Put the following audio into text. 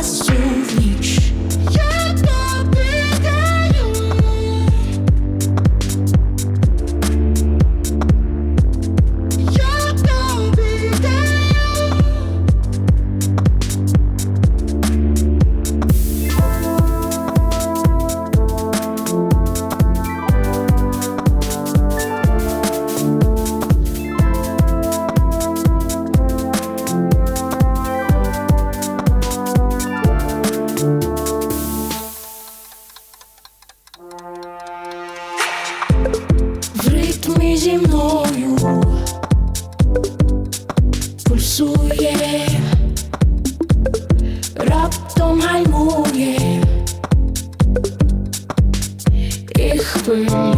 лине одразу зі мною. Пульсує, раптом гальмує. І хвилює